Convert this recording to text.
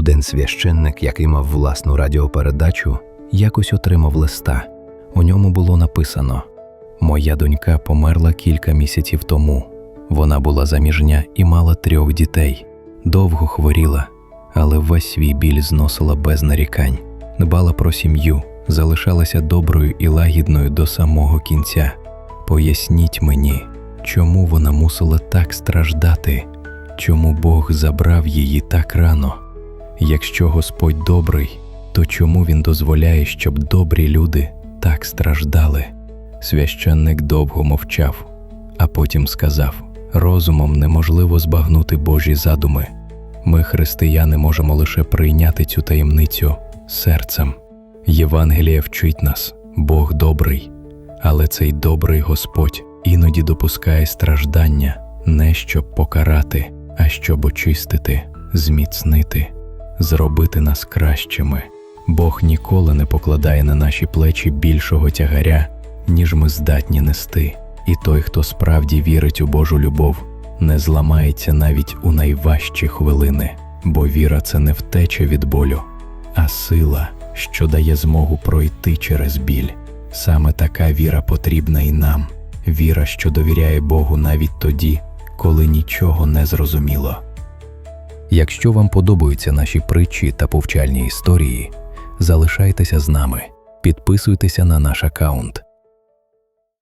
Один священник, який мав власну радіопередачу, якось отримав листа. У ньому було написано: Моя донька померла кілька місяців тому. Вона була заміжня і мала трьох дітей. Довго хворіла, але весь свій біль зносила без нарікань, дбала про сім'ю, залишалася доброю і лагідною до самого кінця. Поясніть мені, чому вона мусила так страждати, чому Бог забрав її так рано? Якщо Господь добрий, то чому Він дозволяє, щоб добрі люди так страждали? Священник довго мовчав, а потім сказав: розумом неможливо збагнути Божі задуми. Ми, християни, можемо лише прийняти цю таємницю серцем. Євангеліє вчить нас, Бог добрий, але цей добрий Господь іноді допускає страждання не щоб покарати, а щоб очистити, зміцнити, зробити нас кращими. Бог ніколи не покладає на наші плечі більшого тягаря, ніж ми здатні нести, і той, хто справді вірить у Божу любов, не зламається навіть у найважчі хвилини, бо віра це не втеча від болю, а сила, що дає змогу пройти через біль. Саме така віра потрібна і нам, віра, що довіряє Богу навіть тоді, коли нічого не зрозуміло. Якщо вам подобаються наші притчі та повчальні історії, залишайтеся з нами, підписуйтеся на наш аккаунт